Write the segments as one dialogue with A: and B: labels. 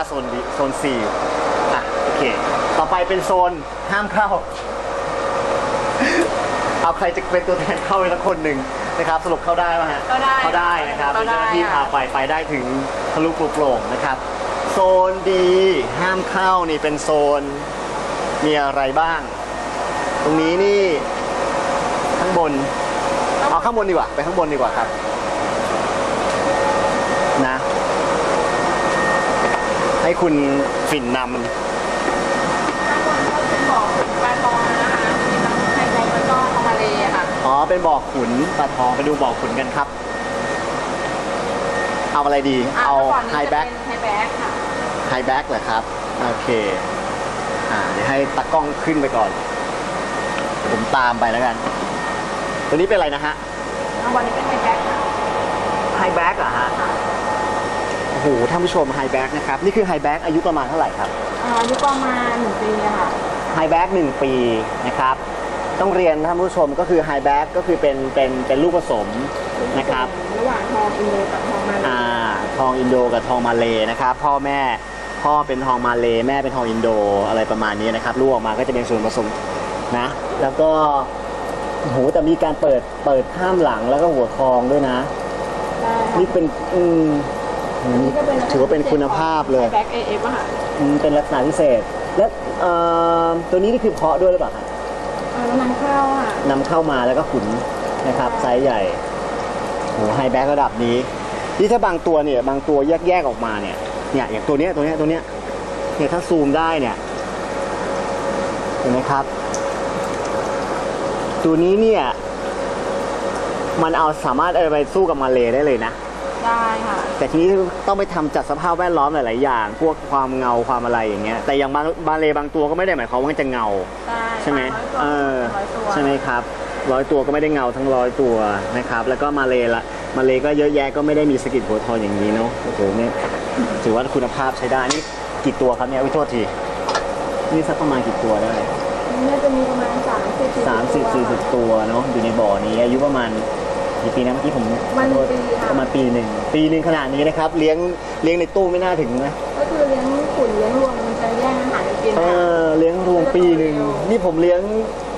A: น4อะโอเค ต่อไปเป็นโซนห้ามเข้า เอาใครจะเป็นตัวแทนเข้าไปสักคนหนึ่งนะครับ สรุปเข้าได้ไหมฮะ
B: เข้าได้
A: เข้าได้นะครับ
B: เข้า
A: เป็น
B: ได้
A: เจ้าหน้าที่
B: ค่ะ
A: พาไปไปได้ถึงทะลุปลุกโปร่งนะครับ โซนดีห้ามเข้านี่เป็นโซนมีอะไรบ้าง ตรงนี้นี่ข้างบนเอาข้างบนดีกว่าไปข้างบนดีกว่าครับ นะ ให้คุณฝิ่นน
B: ข้างบนก็เป็นบ่อปลาทองนะคะมีทั้งไฮแบงแล้วก็ทองมาเลค่ะำ
A: อ๋อเป็นบ่อขุนปลาทองไปดูบ่อขุนกันครับ เอาอะไรดี
B: อะ
A: เอา
B: มื่ก่นนี้
A: ไฮ
B: จะ
A: แบ็ก
B: เป็นไฮแบ็กค่ะ
A: ไฮแบ็กเหรอครับ โอเค อ่าเดี๋ยวให้ตากล้องขึ้นไปก่อน ผมตามไปแล้วกัน ตัวนี้เป็นอะไรนะฮะ
B: ข้างบนนี้เป็นไฮแบ็กค่ะ
A: ไฮแบ็กเหรอฮะโอ้โหท่านผู้ชมไฮแบ็กนะครับ นี่คือไฮแบ็กอายุประมาณเท่าไหร่ครับ
B: อ่าอายุประมาณหนึ่งปีอะค่ะ
A: ไฮแบ็กหนึ่งปีนะครับ ต้องเรียนท่านผู้ชมก็คือไฮแบ็กก็คือเป็นเป็นเป็นลูกผสมนะครับ
B: ระหว่างทองอินโดกับทองมาเล
A: อ่าทองอินโดกับทองมาเลนะครับ พ่อแม่พ่อเป็นทองมาเลแม่เป็นทองอินโดอะไรประมาณนี้นะครับลูกออกมาก็จะเป็นส่วนผสมนะ แล้วก็โอ้โหแต่มีการเปิดเปิดข้ามหลังแล้วก็หัวทองด้วยนะ
B: ใช่ค่ะ
A: นี่เป็นอืม อืม
B: นี่ก็เป็น
A: ถือว่าเป็นคุณภาพเลย
B: ไฮแบ็กเอฟอะค่ะ
A: อืมเป็นลักษณะพิเศษ และเอ่อตัวนี้นี่คือเพาะด้วยหรือเปล่าครับ
B: อ่าแล้วนำเข้าค่ะ
A: นำเข้ามาแล้วก็ขุนนะครับไซส์ใหญ่โหไฮแบ็กระดับนี้นี่ถ้าบางตัวเนี่ยบางตัวแยกแยกๆออกมาเนี่ยเนี่ยอย่างตัวเนี้ยตัวเนี้ยตัวเนี้ยเนี่ยถ้าซูมได้เนี่ยเห็นไหมครับ ตัวนี้เนี่ยมันเอาสามารถเอาไปสู้กับมาเลได้เลยนะ
B: ได้ค่ะ
A: แต่ทีนี้ต้องไปทำจัดสภาพแวดล้อมหลาย ๆ อย่าง พวกความเงาความอะไรอย่างเงี้ย แต่อย่างบางบางเลบางตัวก็ไม่ได้หมายความว่ามันจะเงา
B: ได้
A: ใช่ไหม
B: ร้อยตัว
A: เออ
B: ร้อยตัว
A: ใช่ไหมครับร้อยตัวก็ไม่ได้เงาทั้งร้อยตัวนะครับ แล้วก็มาเลละมาเลก็เยอะแยะก็ไม่ได้มีสะกิดหัวทองอย่างนี้เนาะโอ้โหเนี่ยถือว่าคุณภาพใช้ได้นี่กี่ตัวครับเนี่ยวิโทษทีนี่สักประมาณกี่ตัวได้
B: น่าจะมีประมาณสามสิบ
A: สามสิบสี่สิบตัวเนาะอยู่ในบ่อนี้อายุประมาณ กี่ปีนะเมื่อกี้ผม
B: มัน
A: ขอโทษ
B: ปีค่ะ
A: ประมาณปีหนึ่งปีหนึ่งขนาดนี้นะครับ เลี้ยงเลี้ยงในตู้ไม่น่าถึงนะ
B: ก็คือเลี้ยงขุนเลี้ยงรวมมันจะแย่งอาหารกันกิน
A: เอ
B: ค่ะ
A: อเลี้ยงรวมปีหนึ่งนี่ผมเลี้ยง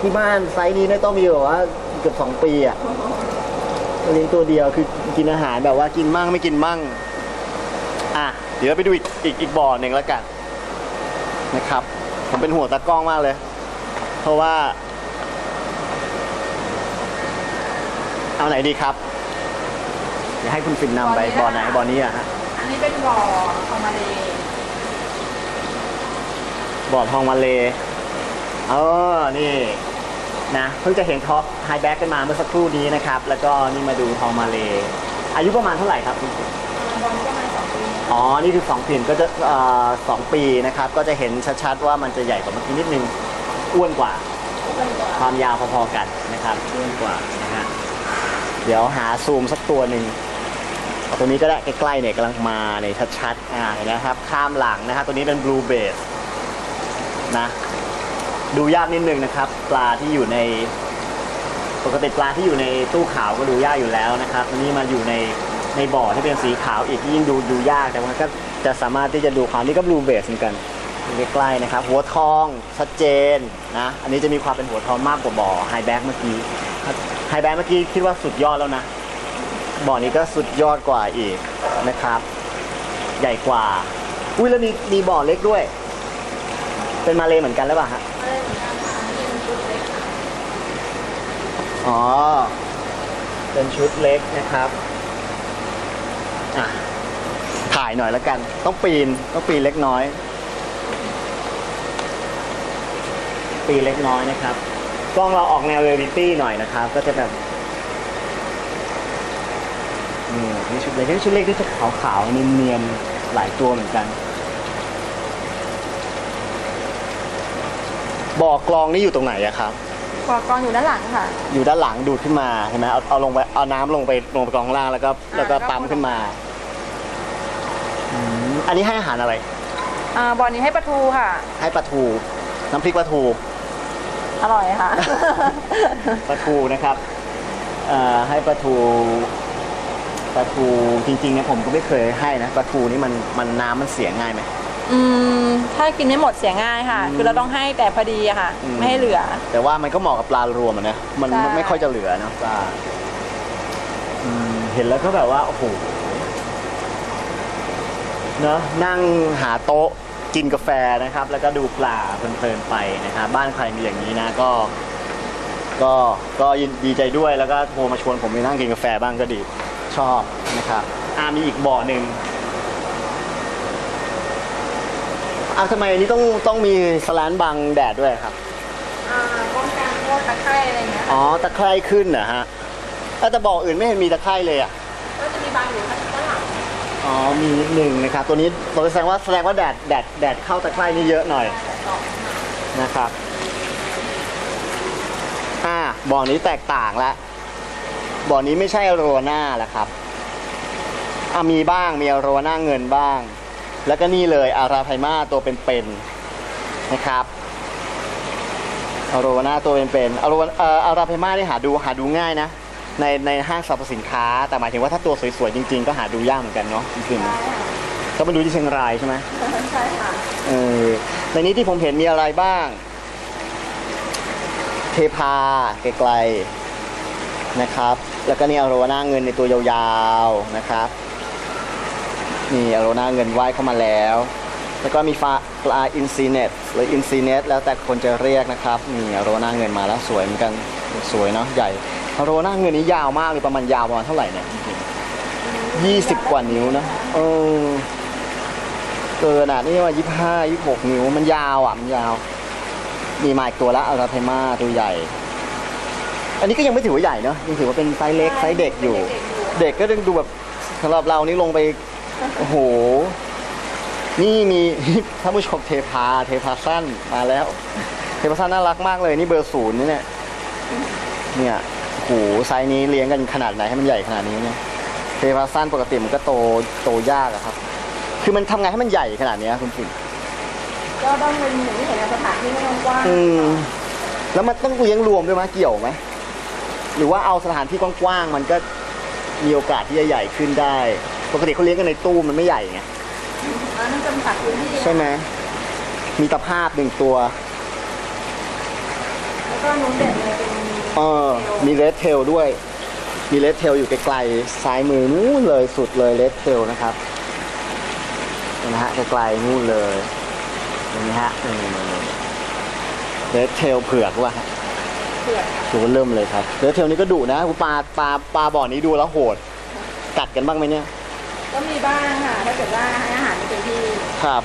A: ที่บ้านไซส์นี้เนี่ยต้องมีแบบว่าเกือบสองปีอะเลี้ยงตัวเดียวคือกินอาหารแบบว่ากินมั่งไม่กินมั่งอะเดี๋ยวเราไปดูอีกอีกอีกบ่อหนึ่งแล้วกันนะครับ ผมเป็นห่วงตากล้องมากเลย เพราะว่า เอาไหนดีครับเดี๋ยวให้คุณฟินนำไปบ่อไหนบ่อนี้อะฮะ
B: อันนี้เป็นบ่อทองมาเล
A: บ่อทองมาเลเออนี่นะเพิ่งจะเห็นท็อปไฮแบ็กกันมาเมื่อสักครู่นี้นะครับ แล้วก็นี่มาดูทองมาเลอายุประมาณเท่าไหร่ครับคุณ
B: บอลก็มาสองปี
A: อ๋อ นี่คือ2ผินก็จะเอ่อสองปีนะครับ ก็จะเห็นชัดๆว่ามันจะใหญ่กว่าเมื่อกี้นิดนึง อ้วนกว่า
B: เป็นกว่า
A: ความยาวพอๆกันนะครับอ้วนกว่านะฮะ เดี๋ยวหาซูมสักตัวหนึ่งตัวนี้ก็ได้ใกล้ๆเนี่ยกำลังมาเนี่ยชัดๆอ่าเห็นนะครับข้ามหลังนะครับตัวนี้เป็น blue base นะดูยากนิดนึงนะครับ ปลาที่อยู่ในปกติปลาที่อยู่ในตู้ขาวก็ดูยากอยู่แล้วนะครับนนี้มาอยู่ในในบ่อที่เป็นสีขาวอีกยิ่งดูดูยากแต่มันก็จะสามารถที่จะดูความนี่ก็ blue base เหมือนกันใกล้ๆนะครับ หัวทองชัดเจนนะอันนี้จะมีความเป็นหัวทองมากกว่าบ่อไฮแบ็กเมื่อกี้ แบ็กเมื่อกี้คิดว่าสุดยอดแล้วนะบ่อนี้ก็สุดยอดกว่าอีกนะครับ ใหญ่กว่า อุ้ยแล้วมีมีบ่อเล็กด้วย เป็นมาเลเหมือนกันหรือเปล่าฮะ
B: อะไรเหมือนกันค่ะอันนี้เป็นชุดเล็กค่ะ
A: อ๋อ เป็นชุดเล็กนะครับอะถ่ายหน่อยแล้วกัน ต้องปีนต้องปีนเล็กน้อย ปีนเล็กน้อยนะครับ กล้องเราออกแนวเรียลลิตี้หน่อยนะครับ ก็จะแบบนี่นี่ชุดเล็กนี่ชุดเล็กที่จะขาวๆเนียนๆหลายตัวเหมือนกันบ่อกลองนี่อยู่ตรงไหนอะครับ
B: บ่อกองอยู่ด้านหลังค่ะ
A: อยู่ด้านหลังดูดขึ้นมาใช่ไหมเอาเอาลงไปเอาน้ำลงไปลงไปกองล่างแล้วก็แล้วก็
B: แล้วก็
A: ปั๊มขึ้นมาอืมอันนี้ให้อาหารอะไร
B: อ่าบ่อนี้ให้ปลาทูค่ะ
A: ให้ปลาทู น้ำพริกปลาทู
B: อร่อยค่ะ
A: ปลาทูนะครับเอ่อให้ปลาทูปลาทูจริงๆเนี่ยผมก็ไม่เคยให้นะปลาทูนี่มันมันน้ำมันเสียง่ายไหม
B: อืมถ้ากินไม่หมดเสียง่ายค่ะคือเราต้องให้แต่พอดีอะค่ะ
A: อืม
B: ไม่ให้เหลือ
A: แต่ว่ามันก็เหมาะกับปลารวมอะนะมัน
B: ใช่
A: ไม่ค่อยจะเหลือเนอะปลาอืมเห็นแล้วก็แบบว่าโอ้โหเนอะนั่งหาโต๊ะ กินกาแฟนะครับ แล้วก็ดูปลาเพลินๆไปนะครับบ้านใครมีอย่างนี้นะก็ ก็ก็ยินดีใจด้วยแล้วก็โทรมาชวนผมไปนั่งกินกาแฟบ้างก็ดีชอบนะครับอ่ามีอีกบ่อหนึ่งอะทำไมอันนี้ต้องต้องมีสแลนบังแดดด้วยครับ
B: อ่าป้องกันพวกตะไคร้อะไรเงี้ย
A: อ๋อตะไคร่ขึ้นเหรอฮะเอ้าแต่บ่ออื่นไม่เห็นมีตะไคร่เลยอะ
B: ก็จะมีบางอยู่ข้างหลัง
A: อ๋อมีนิดหนึ่งนะครับ ตัวนี้ตัวแสดงว่าแสดงว่าแดดแดดแดดเข้าตะไคร่นี่เยอะหน่อยนะครับอ่าบ่อนี้แตกต่างละบ่อนี้ไม่ใช่โรน่าแล้วครับอะมีบ้างมีโรน่าเงินบ้าง แล้วก็นี่เลยอาราไพมาตัวเป็นๆนะครับอโรวาน่าตัวเป็นๆอาโรวาอาราไพมานี่หาดูหาดูง่ายนะ ในในห้างสรรพสินค้า แต่หมายถึงว่าถ้าตัวสวยๆจริงๆ ก็หาดูยากเหมือนกันเนาะจริง
B: ใช่ค่ะ
A: ๆก็มาดูที่เชียงรายใช่ไหม
B: ใช่ค่ะ
A: เออในนี้ที่ผมเห็นมีอะไรบ้าง เทพาไกลๆนะครับ แล้วก็นี่อาโรวาน่าเงินในตัวยาวๆนะครับนี่อาโรนาเงินว่ายเข้ามาแล้ว แล้วก็มีฟาปลาอินซีเนตหรืออินซีเนตแล้วแต่คนจะเรียกนะครับนี่อาโรนาเงินมาแล้วสวยเหมือนกันสวยเนาะใหญ่อา โรนาเงินนี้ยาวมากเลยประมาณยาวประมาณเท่าไหร่เนี่ยยี่สิบกว่านิ้วนะเออเกินอะนี่ว่ายี่ห้ายี่หกนิ้วมันยาวอะมันยาว มีมาอีกตัวละอาราเทมาตัวใหญ่ อันนี้ก็ยังไม่ถือว่าใหญ่เนาะยังถือว่าเป็นไซส์เล็กไซส์เด็กอยู่ เด็กก็ยังดูแบบสำหรับเรานี่ลงไปโอ้โห นี่มีท่านผู้ชมเทพาเทพาสั้นมาแล้ว เทพาสั้นน่ารักมากเลยนี่เบอร์ศูนย์นี่เนี่ยเนี่ย โอ้โหไซส์นี้เลี้ยงกันขนาดไหนให้มันใหญ่ขนาดนี้เนี่ยเทพาสั้นปกติมันก็โตโตยากอะครับ คือมันทำไงให้มันใหญ่ขนาดเนี้ยคุณปิ่น
B: ก็ต้องเป็นอย่างที่เห็นในสถานที่ไม่ต้องกว้าง
A: อืมแล้วมันต้องเลี้ยงรวมด้วยไหมเกี่ยวไหมหรือว่าเอาสถานที่กว้างๆมันก็มีโอกาสที่จะใหญ่ขึ้นได้ ปกติเขาเลี้ยงกันในตู้มันไม่ใหญ่ไง
B: อันนั้นจำกัดพื้นที่
A: ใช่ไหมมีตะภาพหนึ่งตัว
B: แล้วก็นุ่มเด่นเลยเป็น
A: เออมีเลดเทลด้วย มีเลดเทลอยู่ไกลๆซ้ายมือนู่นเลยสุดเลยเลดเทลนะครับเห็นไหมฮะไกลๆนู่นเลยเห็นไหมฮะนี่เลดเทลเผือกว่ะฮะ
B: เผือก
A: ตัวเริ่มเลยครับเลดเทลนี่ก็ดุนะปลาปลาปลาบ่อนี้ดูแล้วโหด กัดกันบ้างไหมเนี่ย
B: ก็มีบ้างค่ะถ้าเกิดว่าให้อาหารไม่เต็มที่
A: ครับ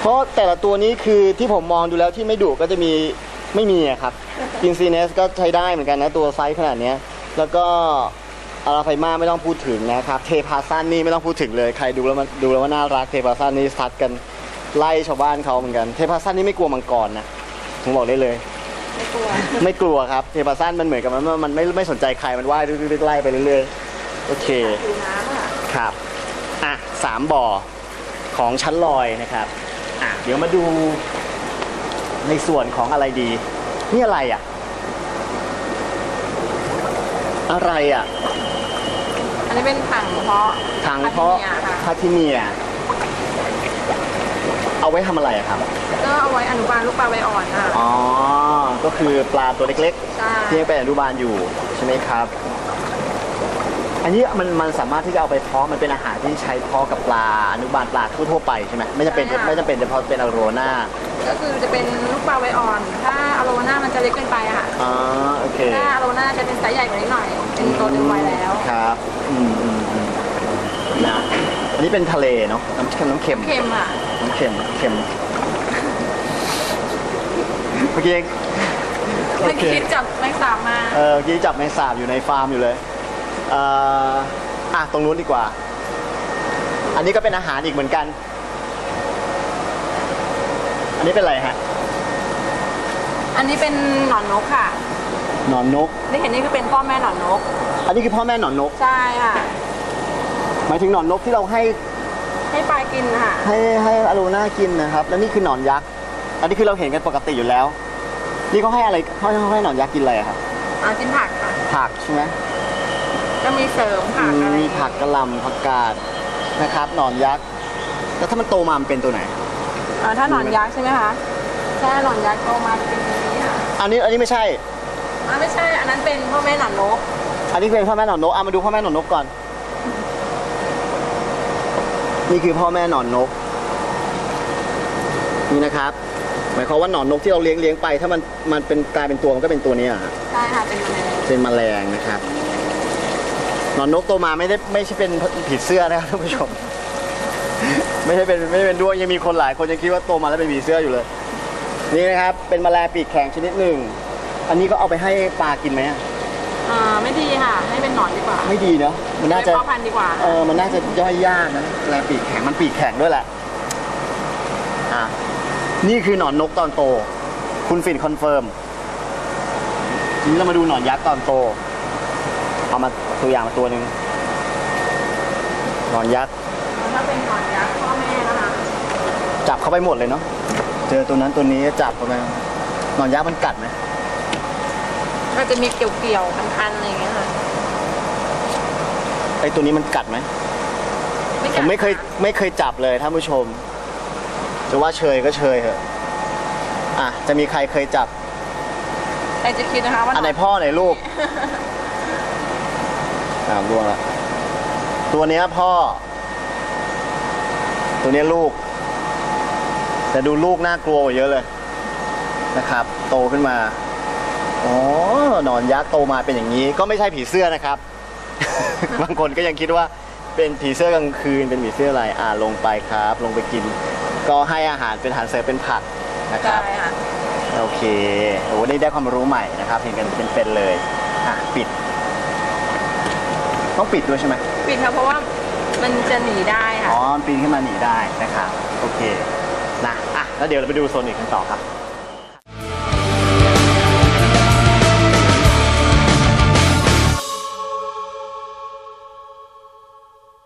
A: เพราะแต่ละตัวนี้คือที่ผมมองดูแล้วที่ไม่ดุก็จะมี ไม่มีอะครับอินซีเนสก็ใช้ได้เหมือนกันนะตัวไซส์ขนาดเนี้ย แล้วก็อาราไฟมาไม่ต้องพูดถึงนะครับ เทพาซันนี่ไม่ต้องพูดถึงเลย ใครดูแล้วมันดูแล้วว่าน่ารักเทพาซันนี่ซัดกันไล่ชาวบ้านเขาเหมือนกัน เทพาซันนี่ไม่กลัวมังกรนะผมบอกได้เลย
B: ไม่กลัว
A: ไม่กลัวครับเทพาซันมันเหมือนกับมันมันไม่ไม่สนใจใครมันว่ายลึกๆไล่ไปเรื่อยๆโอเค
B: ดูน้ำค่ะ
A: ครับอะสามบ่อของชั้นลอยนะครับอะเดี๋ยวมาดู ในส่วนของอะไรดี นี่อะไรอะ อะไรอะ
B: อันนี้เป็นถังเพาะ
A: ถังเพาะ
B: พาทิเนียค่ะ
A: พาทิเนีย เอาไว้ทำอะไรอะครับ
B: ก็เอาไว้อนุบาลลูกปลาใบอ่อนค่ะ
A: อ๋อ ก็คือปลาตัวเล็ก
B: ใช่
A: ๆที่ยังเป็นอนุบาลอยู่ใช่ไหมครับ อันนี้มันมันสามารถที่จะเอาไปเพาะมันเป็นอาหารที่ใช้เพาะกับปลาอนุบาลปลาทั่วๆไปใช่ไหมไม่จำเป็นไม่จำเป็นเฉพาะเป็นอโรนา
B: ก็คือจะเป็นลูกปลาใบอ่อน ถ้าอโลน่ามันจะเล็กเกินไปอะค่ะ
A: อ๋อโอเค
B: ถ้าอโลน่าจะเป็นไซส์ใหญ่กว่านี้หน่อย เป็นตัวเต็มวัยแล้ว
A: ครับอืมอืมอืมนะอันนี้เป็นทะเลเนาะน้ำเค็มน้ำเค็ม
B: เค็มอะ
A: น้ำเค็มเค็มเมื่อกี้
B: เมื่อกี้จับแมงสาบมา
A: เออเมื่อกี้จับแมงสาบอยู่ในฟาร์มอยู่เลย เอ่ออะตรงนู้นดีกว่า อันนี้ก็เป็นอาหารอีกเหมือนกัน อันนี้เป็นอะไรฮะ
B: อันนี้เป็นหนอนนกค่ะ
A: หนอนนก
B: นี่เห็นนี่คือเป็นพ่อแม่หนอนนก
A: อันนี้คือพ่อแม่หนอนนก
B: ใช่ค่ะ
A: หมายถึงหนอนนกที่เราให้
B: ให้ปลากินค่ะ
A: ให้ให้อโลน่ากินนะครับ แล้วนี่คือหนอนยักษ์ อันนี้คือเราเห็นกันปกติอยู่แล้ว นี่เขาให้อะไรเขาให้เขาให้หนอนยักษ์กินอะไรอะครับ
B: อ่ากินผักค่ะ
A: ผักใช่ไหม
B: ก็มีเสริมผักอะไร
A: มีผักกระหล่ำผักกาดนะครับหนอนยักษ์ แล้วถ้ามันโตมามันเป็นตัวไหน
B: อ่าถ้าหนอนยักษ์ใช่ไหมคะถ้าหนอนยักษ์โตมาจะเป็นอย่างนี้ค่ะ
A: อันนี้อันนี้ไม่ใช่
B: อ่าไม่ใช่อันนั้นเป็นพ่อแม่หนอนนก
A: อันนี้เป็นพ่อแม่หนอนนกเอามาดูพ่อแม่หนอนนกก่อน นี่คือพ่อแม่หนอนนก นี่นะครับ หมายความว่าหนอนนกที่เราเลี้ยงเลี้ยงไป ถ้ามันมันเป็นกลายเป็นตัวมันก็เป็นตัวเนี้ยฮะ
B: ใช่ค่ะเป็นแมลง
A: เป็นแมลงนะครับ หนอนนกโตมาไม่ได้ไม่ใช่เป็นผีเสื้อนะครับท่านผู้ชม ไม่ใช่เป็นไม่ใช่เป็นด้วงยังมีคนหลายคนยังคิดว่าโตมาแล้วเป็นผีเสื้ออยู่เลย นี่นะครับ เป็นแมลงปีกแข็งชนิดหนึ่ง อันนี้ก็เอาไปให้ปลากินไหมอะ
B: อ่าไม่ดีค่ะ ให้เป็นหนอนดีกว่า
A: ไม่ดีเนอะมันน่าจะ
B: ให้พ่อพันธุ์ดีกว่า
A: เออมันน่าจะย่อยยากนะแมลงปีกแข็งมันปีกแข็งด้วยแหละอะนี่คือหนอนนกตอนโต คุณฟินคอนเฟิร์มทีนี้เรามาดูหนอนยักษ์ตอนโตเอามา ตัวอย่างมาตัวหนึ่งหนอนยักษ์
B: ถ้าเป็นหนอนยักษ์พ่อแม่นะคะ
A: จับเข้าไปหมดเลยเนาะเจอตัวนั้นตัวนี้จับเข้าไปหนอนยักษ์มันกัดไหม
B: ก็จะมีเกี่ยวๆคันๆอะไรอย่างเงี้ยค่ะ
A: ไอตัวนี้มันกัดไหมผมไม่เคยไม่เคยจับเลยท่านผู้ชม จะว่าเชยก็เชยเถอะอะจะมีใครเคยจับ
B: แต่จะคิดนะคะว่า
A: อันไหนพ่อไหนลูก อ่าล่วงละตัวเนี้ยพ่อ ตัวเนี้ยลูก แต่ดูลูกน่ากลัวกว่าเยอะเลยนะครับ โตขึ้นมาอ๋อหนอนยักษ์โตมาเป็นอย่างนี้ ก็ไม่ใช่ผีเสื้อนะครับ บางคนก็ยังคิดว่าเป็นผีเสื้อกลางคืน เป็นผีเสื้ออะไรอ่าลงไปครับ ลงไปกิน ก็ให้อาหารเป็นอาหารเสริมเป็นผักนะค
B: ใช่
A: รับ
B: ค่ะ
A: โอเคโอ้ได้ได้ความรู้ใหม่นะครับ เห็นกันเป็นๆเลย อะ ปิด ต้องปิดด้วยใช่ไหม
B: ปิดค่ะเพราะว่ามันจะหนีได้ค่ะ
A: อ๋อมันปีนขึ้นมาหนีได้นะครับโอเคนะอะแล้วเดี๋ยวเราไปดูโซนอีกกันต่อครับ